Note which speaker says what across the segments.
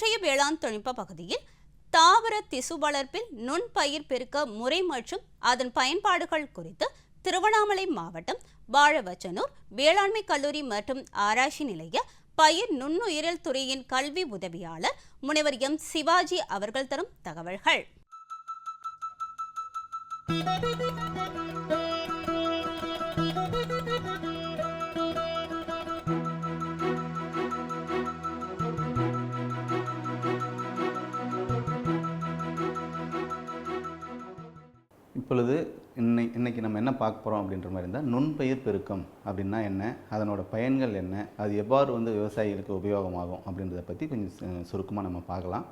Speaker 1: இன்றைய வேளாண் தொழில்நுட்ப பகுதியில் தாவர திசு வளர்ப்பில் நுண்பயிர் பெருக்க முறை மற்றும் அதன் பயன்பாடுகள் குறித்து திருவண்ணாமலை மாவட்டம் வாழவச்சனூர் வேளாண்மை கல்லூரி மற்றும் ஆராய்ச்சி நிலைய பயிர் நுண்ணுயிரியல் துறையின் கல்வி உதவியாளர் முனைவர் எம். சிவாஜி அவர்கள் தரும் தகவல்கள்.
Speaker 2: இப்பொழுது இன்னை இன்றைக்கி நம்ம என்ன பார்க்க போகிறோம் அப்படின்ற மாதிரி இருந்தால் நுண்பயிர் பெருக்கம் அப்படின்னா என்ன அதனோட பயன்கள் என்ன அது எவ்வாறு வந்து விவசாயிகளுக்கு உபயோகமாகும் அப்படின்றத பற்றி கொஞ்சம் சுருக்கமாக நம்ம பார்க்கலாம்.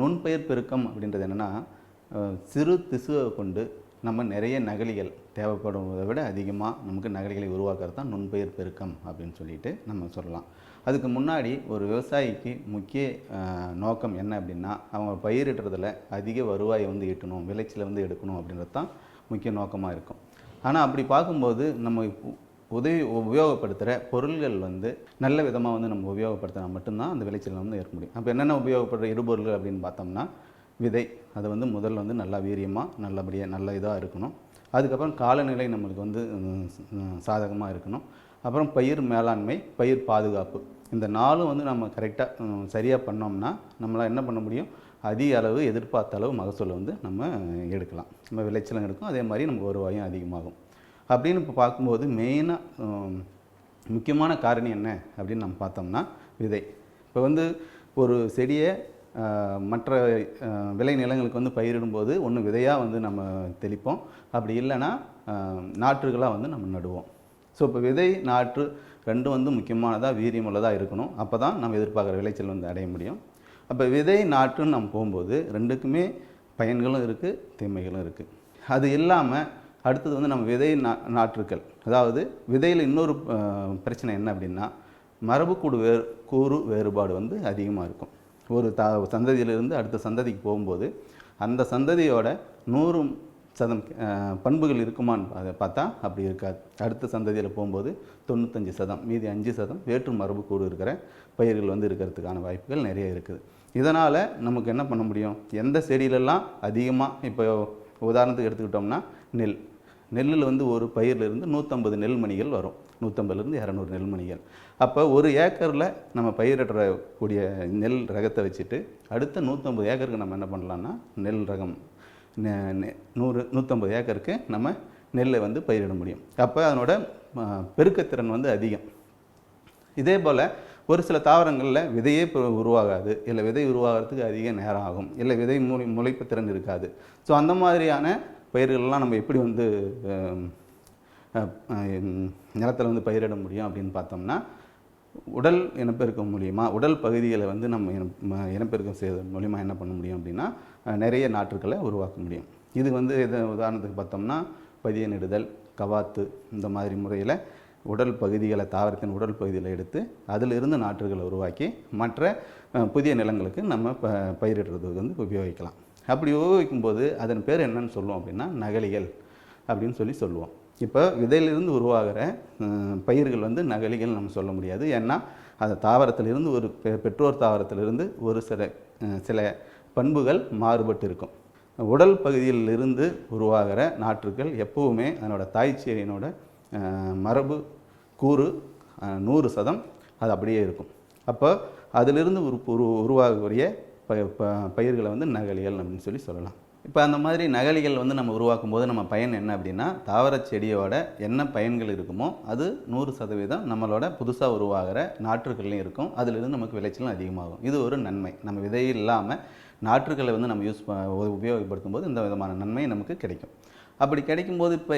Speaker 2: நுண்பயிர் பெருக்கம் அப்படின்றது என்னென்னா சிறு திசுவை கொண்டு நம்ம நிறைய நகலிகள் தேவைப்படுவதை விட அதிகமாக நமக்கு நகலிகளை உருவாக்குறது தான் நுண்பயிர் பெருக்கம் அப்படின்னு சொல்லிட்டு நம்ம சொல்லலாம். அதுக்கு முன்னாடி ஒரு விவசாயிக்கு முக்கிய நோக்கம் என்ன அப்படின்னா அவங்க பயிரிடுறதுல அதிக வருவாயை வந்து ஈட்டணும் விளைச்சலை வந்து எடுக்கணும் அப்படின்றது தான் முக்கிய நோக்கமாக இருக்கும். ஆனால் அப்படி பார்க்கும்போது நம்ம உதவி உபயோகப்படுத்துகிற பொருள்கள் வந்து நல்ல விதமாக வந்து நம்ம உபயோகப்படுத்தினா மட்டும்தான் அந்த விளைச்சலை வந்து ஏற்க முடியும். அப்போ என்னென்ன உபயோகப்படுற இடுபொருள்கள் அப்படின்னு பார்த்தோம்னா விதை அது வந்து முதல்ல வந்து நல்லா வீரியமாக நல்லபடியாக நல்ல இதாக இருக்கணும். அதுக்கப்புறம் காலநிலை நம்மளுக்கு வந்து சாதகமாக இருக்கணும். அப்புறம் பயிர் மேலாண்மை பயிர் பாதுகாப்பு. இந்த நாலும் வந்து நம்ம கரெக்டாக சரியாக பண்ணோம்னா நம்மளால் என்ன பண்ண முடியும்? அதிக அளவு எதிர்பார்த்த அளவு மகசூலை வந்து நம்ம எடுக்கலாம். நம்ம விளைச்சலும் எடுக்கும். அதே மாதிரி நமக்கு வருவாயும் அதிகமாகும். அப்படின்னு இப்போ பார்க்கும்போது மெயினாக முக்கியமான காரணி என்ன அப்படின்னு நம்ம பார்த்தோம்னா விதை. இப்போ வந்து ஒரு செடியை மற்ற விளை நிலங்களுக்கு வந்து பயிரிடும்போது ஒன்று விதையாக வந்து நம்ம தெளிப்போம். அப்படி இல்லைன்னா நாற்றுகளாக வந்து நம்ம நடுவோம். ஸோ இப்போ விதை நாற்று ரெண்டும் வந்து முக்கியமானதாக வீரியமுள்ளதாக இருக்கணும். அப்போ தான் நம்ம எதிர்பார்க்குற விளைச்சல் வந்து அடைய முடியும். அப்போ விதை நாற்றுன்னு நம்ம போகும்போது ரெண்டுக்குமே பயன்களும் இருக்குது தீமைகளும் இருக்குது அது இல்லாமல் அடுத்தது வந்து நம்ம விதை நா நாற்றுக்கள். அதாவது விதையில் இன்னொரு பிரச்சனை என்ன அப்படின்னா மரபுக்கூடு வேறு கூறு வேறுபாடு வந்து அதிகமாக இருக்கும். ஒரு த சந்ததியிலிருந்து அடுத்த சந்ததிக்கு போகும்போது அந்த சந்ததியோட நூறு சதம் பண்புகள் இருக்குமான்னு அதை பார்த்தா அப்படி இருக்காது. அடுத்த சந்ததியில் போகும்போது தொண்ணூத்தஞ்சு சதம் மீதி அஞ்சு சதம் வேற்று மரபுக்கூடு இருக்கிற பயிர்கள் வந்து இருக்கிறதுக்கான வாய்ப்புகள் நிறைய இருக்குது. இதனால் நமக்கு என்ன பண்ண முடியும்? எந்த செடியிலெல்லாம் அதிகமாக இப்போ உதாரணத்துக்கு எடுத்துக்கிட்டோம்னா நெல். நெல்லில் வந்து ஒரு பயிரிலிருந்து நூற்றம்பது நெல்மணிகள் வரும். நூற்றம்பதுலேருந்து இரநூறு நெல்மணிகள். அப்போ ஒரு ஏக்கரில் நம்ம பயிரிடக்கூடிய நெல் ரகத்தை வச்சுட்டு அடுத்த நூற்றம்பது ஏக்கருக்கு நம்ம என்ன பண்ணலாம்னா நெல் ரகம் நூறு நூற்றம்பது ஏக்கருக்கு நம்ம நெல்லை வந்து பயிரிட முடியும். அப்போ அதனோட பெருக்கத்திறன் வந்து அதிகம். இதே போல் ஒரு சில தாவரங்களில் விதையே உருவாகாது இல்லை விதை உருவாகிறதுக்கு அதிக நேரம் ஆகும் இல்லை விதை மூலி முளைப்பு திறன் இருக்காது. ஸோ அந்த மாதிரியான பயிர்கள்லாம் நம்ம எப்படி வந்து நிலத்தில் நிலத்துல வந்து பயிரிட முடியும் அப்படின்னு பார்த்தோம்னா உடல் இனப்பெருக்கம் மூலிமா உடல் பகுதிகளை வந்து நம்ம இனப்பெருக்கம் செய்வதன் மூலிமா என்ன பண்ண முடியும் அப்படின்னா நிறைய நாற்றுக்களை உருவாக்க முடியும். இது வந்து எது உதாரணத்துக்கு பார்த்தோம்னா பதியனிடுதல் கவாத்து இந்த மாதிரி முறையில் உடல் பகுதிகளை தாவரத்தின் உடல் பகுதியில் எடுத்து அதிலிருந்து நாற்றுகளை உருவாக்கி மற்ற புதிய நிலங்களுக்கு நம்ம ப பயிரிடுறதுக்கு வந்து உபயோகிக்கலாம். அப்படி உபயோகிக்கும்போது அதன் பேர் என்னன்னு சொல்லுவோம் அப்படின்னா நகலிகள் அப்படின்னு சொல்லி சொல்லுவோம். இப்போ விதையிலிருந்து உருவாகிற பயிர்கள் வந்து நகலிகள் நம்ம சொல்ல முடியாது. ஏன்னா அந்த தாவரத்திலிருந்து ஒரு பெ- பெற்றோர் தாவரத்திலிருந்து ஒரு சில சில பண்புகள் மாறுபட்டு இருக்கும் உடல் பகுதியிலிருந்து உருவாகிற நாற்றுக்கள் எப்போவுமே அதனோட தாய்ச்சேரியினோட மரபு கூறு நூறு சதம் அது அப்படியே இருக்கும். அப்போ அதிலிருந்து உரு உரு உருவாகக்கூடிய ப ப- பயிர்களை வந்து நகலிகள் அப்படின்னு சொல்லி சொல்லலாம். இப்போ அந்த மாதிரி நகலிகள் வந்து நம்ம உருவாக்கும் போது நம்ம பயன் என்ன அப்படின்னா தாவர செடியோட என்ன பயன்கள் இருக்குமோ அது நூறு சதவீதம் நம்மளோட புதுசாக உருவாகிற நாற்றுகள்லையும் இருக்கும். அதிலிருந்து நமக்கு விளைச்சலும் அதிகமாகும். இது ஒரு நன்மை. நம்ம விதை இல்லாமல் நாற்றுகளை வந்து நம்ம யூஸ் ப உபயோகப்படுத்தும் போது இந்த விதமான நன்மை நமக்கு கிடைக்கும். அப்படி கிடைக்கும்போது இப்போ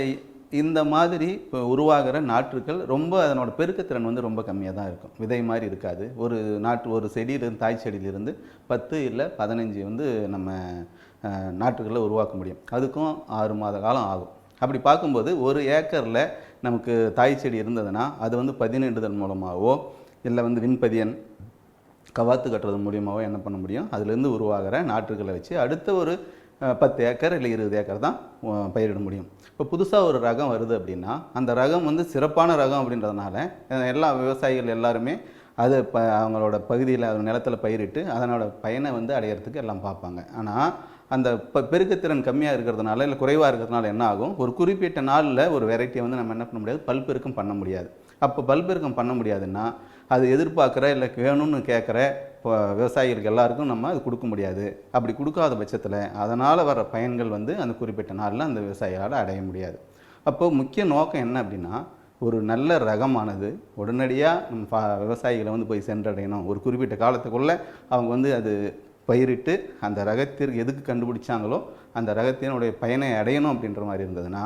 Speaker 2: இந்த மாதிரி இப்போ உருவாகிற நாற்றுக்கள் ரொம்ப அதனோட பெருக்கத்திறன் வந்து ரொம்ப கம்மியாக தான் இருக்கும். விதை மாதிரி இருக்காது. ஒரு நாற்று ஒரு செடியிலிருந்து தாய் செடியிலிருந்து பத்து இல்லை பதினஞ்சு வந்து நம்ம நாற்றுகளை உருவாக்க முடியும். அதுக்கும் ஆறு மாத காலம் ஆகும். அப்படி பார்க்கும்போது ஒரு ஏக்கரில் நமக்கு தாய் செடி இருந்ததுன்னா அது வந்து பதினெண்டுதல் மூலமாகவோ இல்லை வந்து விண்பதியன் கவாத்து கட்டுறது மூலியமாகவோ என்ன பண்ண முடியும்? அதுலேருந்து உருவாகிற நாற்றுகளை வச்சு அடுத்த ஒரு பத்து ஏக்கர் இல்லை இருபது ஏக்கர் தான் பயிரிட முடியும். இப்போ புதுசாக ஒரு ரகம் வருது அப்படின்னா அந்த ரகம் வந்து சிறப்பான ரகம் அப்படின்றதுனால எல்லா விவசாயிகள் எல்லாருமே அது ப அவங்களோட பகுதியில் அது நிலத்தில் பயிரிட்டு அதனோட பயனை வந்து அடையிறதுக்கு எல்லாம் பார்ப்பாங்க. ஆனால் அந்த இப்போ பெருக்கத்திறன் கம்மியாக இருக்கிறதுனால இல்லை குறைவாக இருக்கிறதுனால என்ன ஆகும்? ஒரு குறிப்பிட்ட நாளில் ஒரு வெரைட்டியை வந்து நம்ம என்ன பண்ண முடியாது? பல்பெருக்கம் பண்ண முடியாது. அப்போ பல்பெருக்கம் பண்ண முடியாதுன்னா அது எதிர்பார்க்குற இல்லை வேணும்னு கேட்குற இப்போ விவசாயிகளுக்கு எல்லாருக்கும் நம்ம அது கொடுக்க முடியாது. அப்படி கொடுக்காத பட்சத்தில் அதனால் வர பயன்கள் வந்து அந்த குறிப்பிட்ட நாளில் அந்த விவசாயிகளால் அடைய முடியாது. அப்போது முக்கிய நோக்கம் என்ன அப்படின்னா ஒரு நல்ல ரகமானது உடனடியாக நம்ம பா விவசாயிகளை வந்து போய் சென்றடையணும். ஒரு குறிப்பிட்ட காலத்துக்குள்ளே அவங்க வந்து அது பயிரிட்டு அந்த ரகத்திற்கு எதுக்கு கண்டுபிடிச்சாங்களோ அந்த ரகத்தினுடைய பயனை அடையணும் அப்படின்ற மாதிரி இருந்ததுன்னா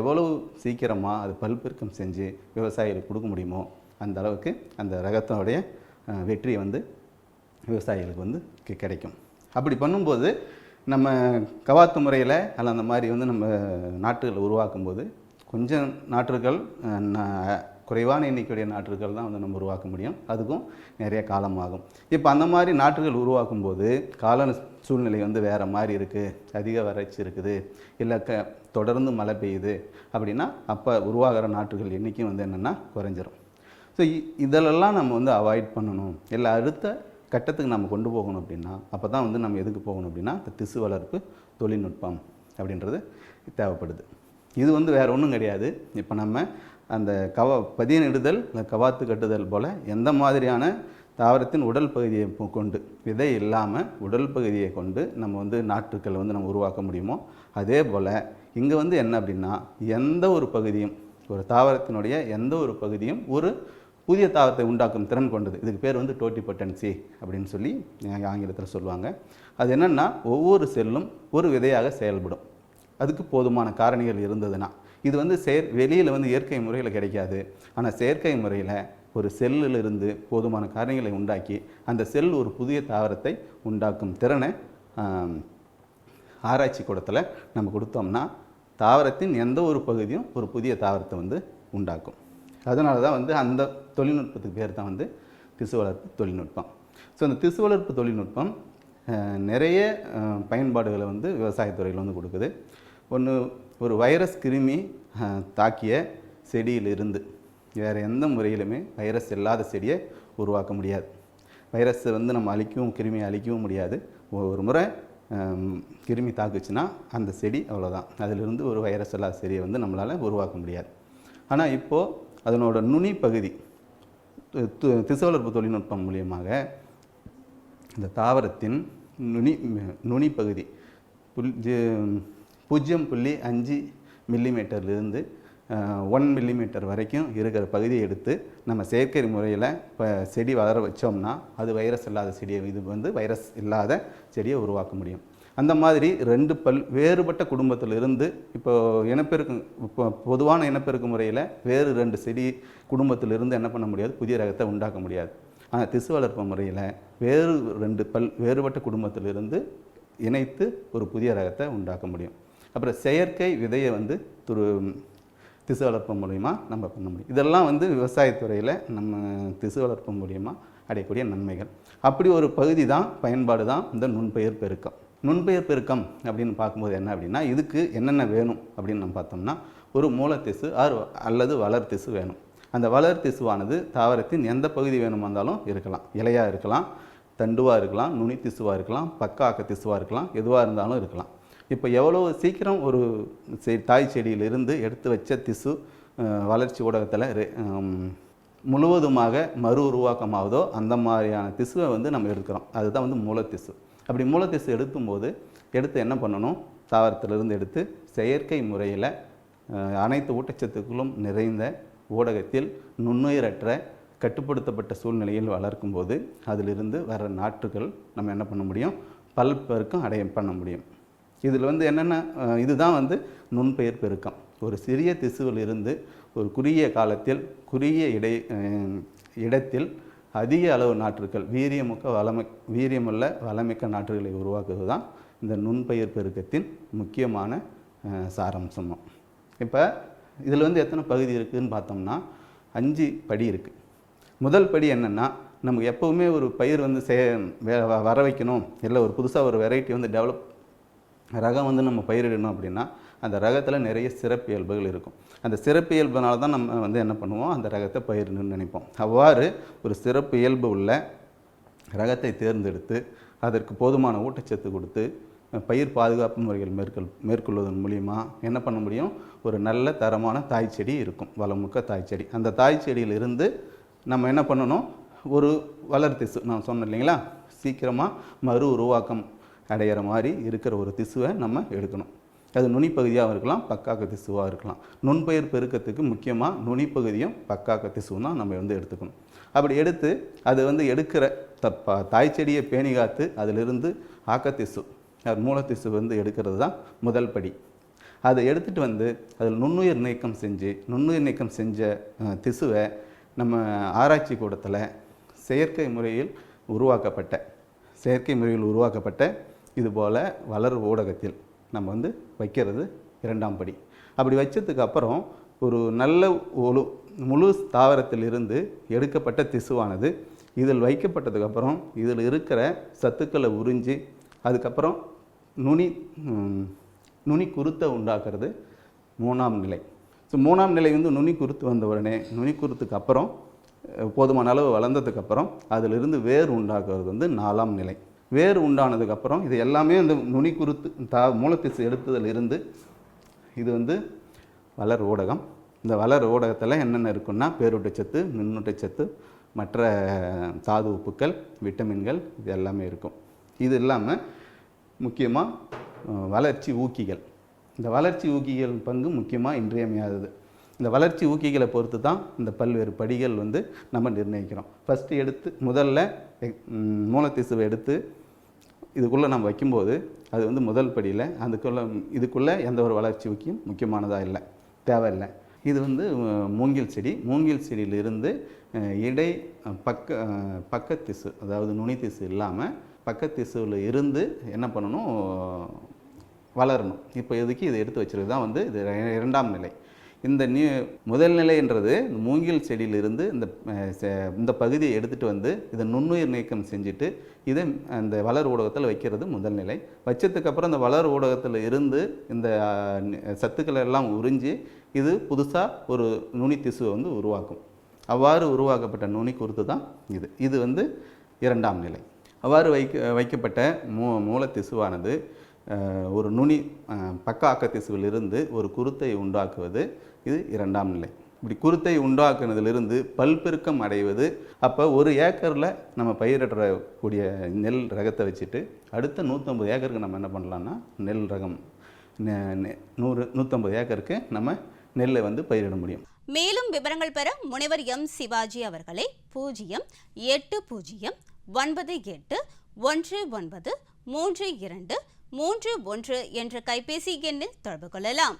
Speaker 2: எவ்வளவு சீக்கிரமாக அது பல்பெருக்கம் செஞ்சு விவசாயிகளுக்கு கொடுக்க முடியுமோ அந்த அளவுக்கு அந்த ரகத்தினுடைய வெற்றியை வந்து விவசாயிகளுக்கு வந்து கிடைக்கும். அப்படி பண்ணும்போது நம்ம கவாத்து முறையில் அல்ல அந்த மாதிரி வந்து நம்ம நாட்டுகளை உருவாக்கும் போது கொஞ்சம் நாற்றுகள் குறைவான எண்ணிக்கையுடைய நாற்றுகள் தான் வந்து நம்ம உருவாக்க முடியும். அதுக்கும் நிறைய காலம் ஆகும் இப்போ அந்த மாதிரி நாற்றுகள் உருவாக்கும் போது கால சூழ்நிலை வந்து வேறு மாதிரி இருக்குது அதிக வறட்சி இருக்குது. இல்லை க தொடர்ந்து மழை பெய்யுது அப்படின்னா அப்போ உருவாகிற நாற்றுகள் எண்ணிக்கை வந்து என்னென்னா குறைஞ்சிரும். ஸோ இதிலெல்லாம் நம்ம வந்து அவாய்ட் பண்ணணும். இல்லை அடுத்த கட்டத்துக்கு நம்ம கொண்டு போகணும் அப்படின்னா அப்போ தான் வந்து நம்ம எதுக்கு போகணும் அப்படின்னா இந்த திசு வளர்ப்பு தொழில்நுட்பம் அப்படின்றது தேவைப்படுது. இது வந்து வேறு ஒன்றும் கிடையாது. இப்போ நம்ம அந்த கவ பதியனிடுதல் இல்லை கவாத்து கட்டுதல் போல் எந்த மாதிரியான தாவரத்தின் உடல் பகுதியை கொண்டு விதை இல்லாமல் உடல் பகுதியை கொண்டு நம்ம வந்து நாற்றுக்களை வந்து நம்ம உருவாக்க முடியுமோ அதே போல் இங்கே வந்து என்ன அப்படின்னா எந்த ஒரு பகுதியும் ஒரு தாவரத்தினுடைய எந்த ஒரு பகுதியும் ஒரு புதிய தாவரத்தை உண்டாக்கும் திறன் கொண்டது. இதுக்கு பேர் வந்து டோட்டி பொட்டன்சி அப்படின்னு சொல்லி ஆங்கிலத்தில் சொல்லுவாங்க. அது என்னென்னா ஒவ்வொரு செல்லும் ஒரு விதையாக செயல்படும். அதுக்கு போதுமான காரணிகள் இருந்ததுன்னா. இது வந்து செயற் வெளியில் வந்து இயற்கை முறையில் கிடைக்காது. ஆனால் செயற்கை முறையில் ஒரு செல்லில் இருந்து போதுமான காரணிகளை உண்டாக்கி அந்த செல் ஒரு புதிய தாவரத்தை உண்டாக்கும் திறனை ஆராய்ச்சி கூடத்தில் நம்ம கொடுத்தோம்னா தாவரத்தின் எந்த ஒரு பகுதியும் ஒரு புதிய தாவரத்தை வந்து உண்டாக்கும். அதனால தான் வந்து அந்த தொழில்நுட்பத்துக்கு பேர் தான் வந்து திசு வளர்ப்பு தொழில்நுட்பம். ஸோ அந்த திசு வளர்ப்பு தொழில்நுட்பம் நிறைய பயன்பாடுகளை வந்து விவசாயத்துறையில் வந்து கொடுக்குது. ஒன்று ஒரு வைரஸ் கிருமி தாக்கிய செடியிலிருந்து வேறு எந்த முறையிலுமே வைரஸ் இல்லாத செடியை உருவாக்க முடியாது. வைரஸை வந்து நம்ம அழிக்கவும் கிருமியை அழிக்கவும் முடியாது. ஒரு முறை கிருமி தாக்குச்சுன்னா அந்த செடி அவ்வளோதான் அதிலிருந்து ஒரு வைரஸ் இல்லாத செடியை வந்து நம்மளால் உருவாக்க முடியாது. ஆனால் இப்போது அதனோட நுனி பகுதி து- திசு வளர்ப்பு தொழில்நுட்பம் மூலியமாக இந்த தாவரத்தின் நுனி நுனி பகுதி புல் பூஜ்ஜியம் புள்ளி அஞ்சு மில்லிமீட்டர்லேருந்து ஒன் மில்லிமீட்டர் வரைக்கும் இருக்கிற பகுதியை எடுத்து நம்ம செயற்கை முறையில் இப்போ செடி வளர வச்சோம்னா அது வைரஸ் இல்லாத செடியை இது வந்து வைரஸ் இல்லாத செடியை உருவாக்க முடியும். அந்த மாதிரி ரெண்டு பல் வேறுபட்ட குடும்பத்திலிருந்து இப்போ இனப்பெருக்கம் இப்போ பொதுவான இனப்பெருக்க முறையில் வேறு ரெண்டு செடி குடும்பத்திலிருந்து என்ன பண்ண முடியாது? புதிய ரகத்தை உண்டாக்க முடியாது. ஆனால் திசு வளர்ப்பு முறையில் வேறு ரெண்டு பல் வேறுபட்ட குடும்பத்திலிருந்து இணைத்து ஒரு புதிய ரகத்தை உண்டாக்க முடியும். அப்புறம் செயற்கை விதையை வந்து துரு திசு வளர்ப்பு மூலிமா நம்ம பண்ண முடியும். இதெல்லாம் வந்து விவசாயத்துறையில் நம்ம திசு வளர்ப்பு மூலிமா அடையக்கூடிய நன்மைகள். அப்படி ஒரு பகுதி தான் பயன்பாடு தான் இந்த நுண்பெயர் பெருக்கம். நுண்பெயர் பெருக்கம் அப்படின்னு பார்க்கும்போது என்ன அப்படின்னா இதுக்கு என்னென்ன வேணும் அப்படின்னு நம்ம பார்த்தோம்னா ஒரு மூலத்திசு ஆர் அல்லது வளர் திசு வேணும். அந்த வளர் திசுவானது தாவரத்தின் எந்த பகுதி வேணுமா இருந்தாலும் இருக்கலாம். இலையாக இருக்கலாம் தண்டுவாக இருக்கலாம் நுனி திசுவாக இருக்கலாம் பக்காக்க திசுவாக இருக்கலாம் எதுவாக இருந்தாலும் இருக்கலாம். இப்போ எவ்வளோ சீக்கிரம் ஒரு செ தாய் செடியிலிருந்து எடுத்து வச்ச திசு வளர்ச்சி ஊடகத்தில் முழுவதுமாக மறு உருவாக்கமாகுதோ அந்த மாதிரியான திசுவை வந்து நம்ம எடுக்கிறோம். அதுதான் வந்து மூலத்திசு. அப்படி மூலத்திசு எடுக்கும்போது எடுத்து என்ன பண்ணணும்? தாவரத்திலிருந்து எடுத்து செயற்கை முறையில் அனைத்து ஊட்டச்சத்துக்களும் நிறைந்த ஊடகத்தில் நுண்ணுயிரற்ற கட்டுப்படுத்தப்பட்ட சூழ்நிலையில் வளர்க்கும்போது அதிலிருந்து வர நாற்றுகள் நம்ம என்ன பண்ண முடியும்? பல் பெருக்கம் அடைய பண்ண முடியும். இதில் வந்து என்னென்ன இதுதான் வந்து நுண்பெயர் பெருக்கம். ஒரு சிறிய திசுவில் இருந்து ஒரு குறுகிய காலத்தில் குறுகிய இடை இடத்தில் அதிக அளவு நாற்றுக்கள் வீரியமுக்க வளமை வீரியமுள்ள வளமிக்க நாற்றுகளை உருவாக்குவது தான் இந்த நுண்பயிர் பெருக்கத்தின் முக்கியமான சாரம்சமும் இப்போ இதில் வந்து எத்தனை பகுதி இருக்குதுன்னு பார்த்தோம்னா அஞ்சு படி இருக்குது முதல் படி என்னென்னா நமக்கு எப்போவுமே ஒரு பயிர் வந்து சே வே- வ- வர வைக்கணும். இல்லை ஒரு புதுசாக ஒரு வெரைட்டி வந்து டெவலப் ரகம் வந்து நம்ம பயிரிடணும் அப்படின்னா அந்த ரகத்தில் நிறைய சிறப்பியல்புகள் இருக்கும். அந்த சிறப்பியல்புனால தான் நம்ம வந்து என்ன பண்ணுவோம்? அந்த ரகத்தை பயிரணும்னு நினைப்போம். அவ்வாறு ஒரு சிறப்பு இயல்பு உள்ள ரகத்தை தேர்ந்தெடுத்து அதற்கு போதுமான ஊட்டச்சத்து கொடுத்து பயிர் பாதுகாப்பு முறைகள் மேற்கொள் மேற்கொள்வதன் மூலிமா என்ன பண்ண முடியும்? ஒரு நல்ல தரமான தாய் செடி இருக்கும். வளமுக்க தாய் செடி. அந்த தாய் செடியிலிருந்து நம்ம என்ன பண்ணணும்? ஒரு வளர் திசு. நான் சொன்னேன் இல்லைங்களா? சீக்கிரமாக மறு உருவாக்கம் அடையிற மாதிரி இருக்கிற ஒரு திசுவை நம்ம எடுக்கணும். அது நுனிப்பகுதியாகவும் இருக்கலாம் பக்காக்க திசுவாக இருக்கலாம். நுண்பயிர் பெருக்கத்துக்கு முக்கியமாக நுனிப்பகுதியும் பக்காக்க திசுவும் தான் நம்ம வந்து எடுத்துக்கணும். அப்படி எடுத்து அது வந்து எடுக்கிற தப்பா தாய் செடியை பேணி காத்து அதிலிருந்து ஆக்கத்திசு அது மூலத்திசு வந்து எடுக்கிறது தான் முதல் படி. அதை எடுத்துகிட்டு வந்து அதில் நுண்ணுயிர் நீக்கம் செஞ்சு நுண்ணுயிர் நீக்கம் செஞ்ச திசுவை நம்ம ஆராய்ச்சி கூடத்தில் செயற்கை முறையில் உருவாக்கப்பட்ட செயற்கை முறையில் உருவாக்கப்பட்ட இதுபோல் வளர் ஊடகத்தில் நம்ம வந்து வைக்கிறது இரண்டாம் படி. அப்படி வச்சதுக்கு அப்புறம் ஒரு நல்ல ஒழு முழு தாவரத்திலிருந்து எடுக்கப்பட்ட திசுவானது. இதில் வைக்கப்பட்டதுக்கப்புறம் இதில் இருக்கிற சத்துக்களை உறிஞ்சி அதுக்கப்புறம் நுனி நுனி குருத்தை உண்டாக்குறது மூணாம் நிலை. ஸோ மூணாம் நிலை வந்து நுனி குருத்து வந்த உடனே நுனி குருத்துக்கு அப்புறம் போதுமான அளவு வளர்ந்ததுக்கப்புறம் அதிலிருந்து வேர் உண்டாக்குறது வந்து நாலாம் நிலை. வேர் உண்டானதுக்கு அப்புறம் இது எல்லாமே இந்த நுனி குறுத்து தா மூலத்திசு எடுத்ததில் இருந்து இது வந்து வளர் ஊடகம். இந்த வளர் ஊடகத்தில் என்னென்ன இருக்குன்னா பேரூட்டச்சத்து மின்னூட்டச்சத்து மற்ற தாது உப்புக்கள் விட்டமின்கள் இது எல்லாமே இருக்கும். இது இல்லாமல் முக்கியமாக வளர்ச்சி ஊக்கிகள். இந்த வளர்ச்சி ஊக்கிகள் பங்கு முக்கியமாக இன்றியமையாதது. இந்த வளர்ச்சி ஊக்கிகளை பொறுத்து தான் இந்த பல்வேறு படிகள் வந்து நம்ம நிர்ணயிக்கிறோம். ஃபஸ்ட்டு எடுத்து முதல்ல மூலத்திசுவை எடுத்து இதுக்குள்ளே நம்ம வைக்கும்போது அது வந்து முதல் படியில் அதுக்குள்ளே இதுக்குள்ளே எந்த ஒரு வளர்ச்சி ஊக்கியும் முக்கியமானதாக இல்லை தேவையில்லை. இது வந்து மூங்கில் செடி. மூங்கில் செடியிலிருந்து இடை பக்க பக்கத்திசு அதாவது நுனித்திசு இல்லாமல் பக்கத்திசுவில் இருந்து என்ன பண்ணணும்? வளரணும். இப்போ இதுக்கு இதை எடுத்து வச்சுருக்கு தான் வந்து இது இரண்டாம் நிலை. இந்த நீ முதல் நிலைன்றது இந்த மூங்கில் செடியிலிருந்து இந்த இந்த பகுதியை எடுத்துகிட்டு வந்து இதை நுண்ணுயிர் நீக்கம் செஞ்சுட்டு இதை அந்த வளர் ஊடகத்தில் வைக்கிறது முதல் நிலை. வச்சதுக்கப்புறம் அந்த இந்த வளர் ஊடகத்தில் இருந்து இந்த சத்துக்களை எல்லாம் உறிஞ்சி இது புதுசாக ஒரு நுனி திசுவை வந்து உருவாக்கும். அவ்வாறு உருவாக்கப்பட்ட நுனி குருத்து தான் இது. இது வந்து இரண்டாம் நிலை. அவ்வாறு வைக்க வைக்கப்பட்ட மூ மூலத்திசுவானது திசுவானது ஒரு நுனி பக்க ஆக்க திசுவிலிருந்து ஒரு குருத்தை உண்டாக்குவது இது இரண்டாம் நிலை. இப்படி குருத்தை உண்டாக்குனதிலிருந்து பல்பெருக்கம் அடைவது அப்போ ஒரு ஏக்கரில் நம்ம பயிரிடக்கூடிய நெல் ரகத்தை வச்சுட்டு அடுத்த நூற்றம்பது ஏக்கருக்கு நம்ம என்ன பண்ணலான்னா நெல் ரகம் நெ- நூறு நூற்றம்பது ஏக்கருக்கு நம்ம நெல்லை வந்து பயிரிட முடியும்.
Speaker 1: மேலும் விவரங்கள் பெற முனைவர் எம். சிவாஜி அவர்களை பூஜ்ஜியம் எட்டு பூஜ்ஜியம் ஒன்பது எட்டு ஒன்று ஒன்பது மூன்று இரண்டு மூன்று ஒன்று என்ற கைபேசி எண்ணில் தொடர்பு கொள்ளலாம்.